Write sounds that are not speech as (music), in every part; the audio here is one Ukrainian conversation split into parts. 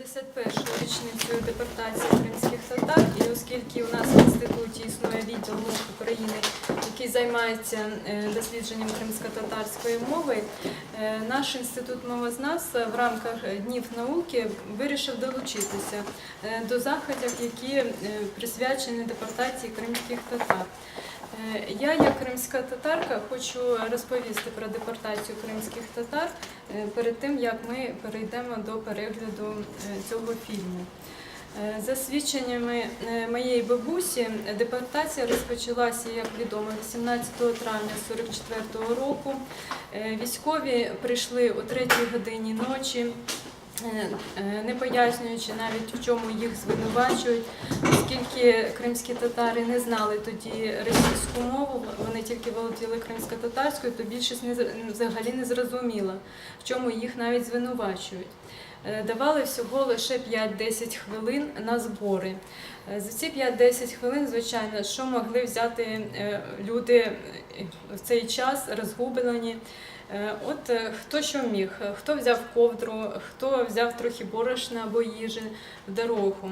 71-ю річницею депортації кримських татар, і оскільки у нас в інституті існує відділ МОВ України, який займається е, дослідженням кримсько-татарської мови, е, наш інститут мовознавства в рамках днів науки вирішив долучитися е, до заходів, які е, присвячені депортації кримських татар. Е, Я, як кримська татарка, хочу розповісти про депортацію кримських татар е, перед тим, як ми перейдемо до перегляду е, цього фільму. За свідченнями моєї бабусі, депортація розпочалася, як відомо, 18 травня 44 року. Військові прийшли о 3 годині ночі. Е, е, Не пояснюючи навіть в чому їх звинувачують, оскільки кримські татари не знали тоді російську мову, вони тільки володіли кримсько-татарською, то більшість не взагалі не зрозуміла, в чому їх навіть звинувачують. Е, Давали всього лише 5-10 хвилин на збори. За ці 5-10 хвилин, звичайно, що могли взяти люди в цей час розгублені. Е, От е, хто що міг, Е, хто взяв ковдру, хто взяв трохи борошна або їжі в дорогу.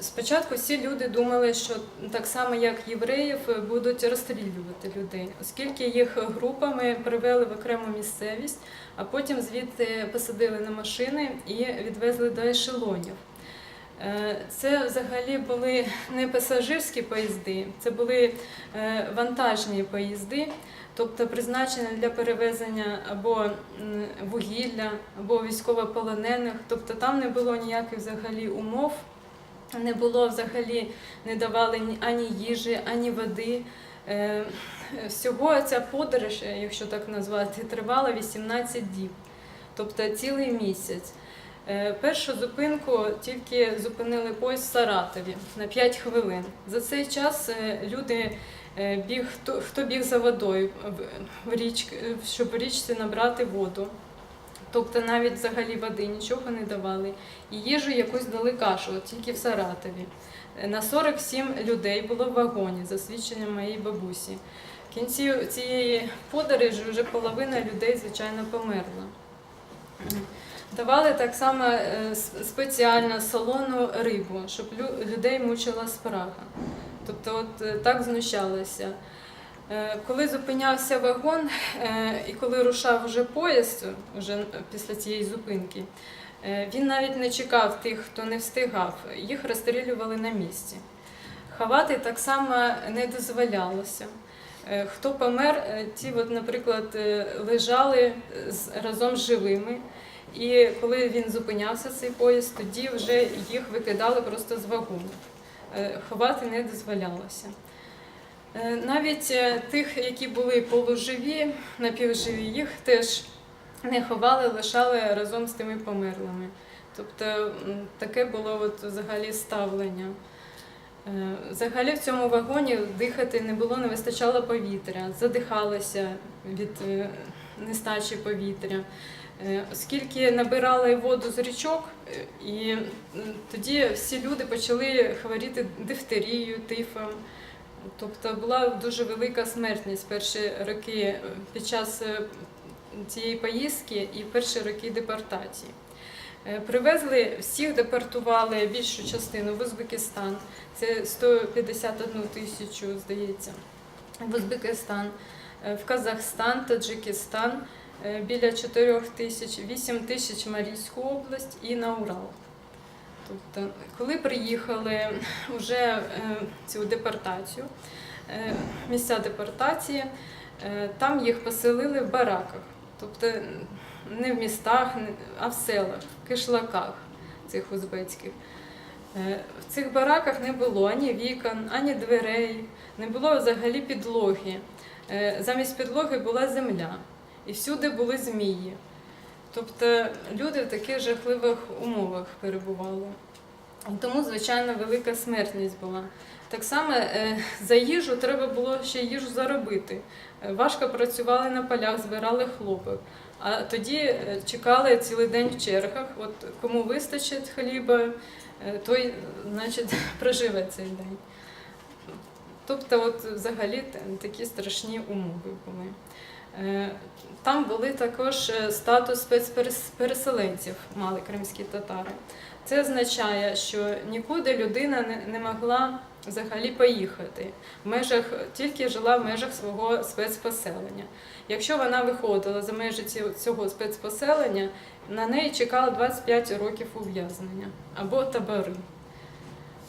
Спочатку всі люди думали, що так само як євреїв будуть розстрілювати людей, оскільки їх групами привели в окрему місцевість, а потім звідти посадили на машини і відвезли до ешелонів. Це взагалі були не пасажирські поїзди, це були вантажні поїзди, тобто призначені для перевезення або вугілля, або військовополонених. Тобто там не було ніяких взагалі умов, не було взагалі, не давали ані їжі, ані води. Е, Всього ця подорож, якщо так назвати, тривала 18 діб, тобто цілий місяць. Е, Першу зупинку тільки зупинили поїзд в Саратові на 5 хвилин. За цей час е, люди е, біг, хто, хто біг за водою в- річ, щоб в річці набрати воду. Тобто навіть взагалі води нічого не давали. І їжу якусь дали кашу, тільки в Саратові. На 47 людей було в вагоні, за свідченням моєї бабусі. В кінці цієї подорожі вже половина людей, звичайно, померла. Давали так само е, спеціально солону рибу, щоб людей мучила спрага. Тобто, от е, так знущалися. Е, Коли зупинявся вагон і коли рушав вже поїзд, вже після цієї зупинки, він навіть не чекав тих, хто не встигав, їх розстрілювали на місці. Ховати так само не дозволялося. Хто помер, ті, от, наприклад, лежали разом з живими. І коли він зупинявся, цей поїзд, тоді вже їх викидали просто з вагону. Е, Ховати не дозволялося. Е, Навіть е, тих, які були полуживі, напівживі, їх теж не ховали, лишали разом з тими померлими. Тобто таке було от взагалі ставлення. Взагалі в цьому вагоні дихати не було, не вистачало повітря, задихалося від нестачі повітря. Е, Оскільки набирали воду з річок, е, і тоді всі люди почали хворіти дифтерією, тифом. Тобто була дуже велика смертність перші роки е, під час цієї поїздки і перші роки депортації. Привезли всіх, депортували більшу частину в Узбекистан. Це 151 тисячу, здається, в Узбекистан, в Казахстан, Таджикистан біля 4 тисяч, 8 тисяч Марійську область і на Урал. Тобто, коли приїхали вже е, цю депортацію, е, місця депортації, е, там їх поселили в бараках. Тобто не в містах, а в селах, в кишлаках цих узбецьких. Е, В цих бараках не було ані вікон, ані дверей, не було взагалі підлоги. Е, Замість підлоги була земля, і всюди були змії. Тобто люди в таких жахливих умовах перебували. Тому, звичайно, велика смертність була. Так само е, за їжу треба було ще їжу заробити. Е, Важко працювали на полях, збирали хлопок. А тоді е, чекали цілий день в чергах. От кому вистачить хліба, той, значить, (laughs) проживе цей день. Тобто, от взагалі такі страшні умови були. Е, Там були також е, статус спецпереселенців, мали кримські татари. Це означає, що нікуди людина не, могла взагалі поїхати. В межах тільки жила в межах свого спецпоселення. Якщо вона виходила за межі цього спецпоселення, на неї чекало 25 років ув'язнення або табори.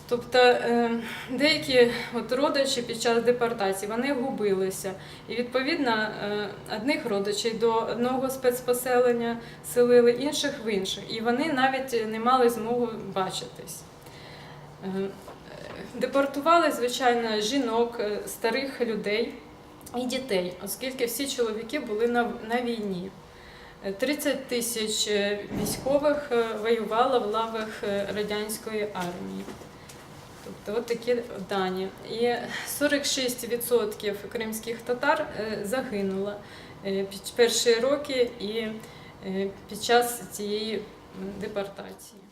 Тобто е, деякі от родичі під час депортації вони губилися. І відповідно е, одних родичів до одного спецпоселення селили, інших в інших. І вони навіть не мали змогу бачитись. Е, Депортували, звичайно, жінок, старих людей і дітей, оскільки всі чоловіки були на, війні. Е, 30 тисяч військових воювало в лавах радянської армії. Тобто от такі дані. І 46% кримських татар е, загинуло е, під перші роки і е, під час цієї депортації.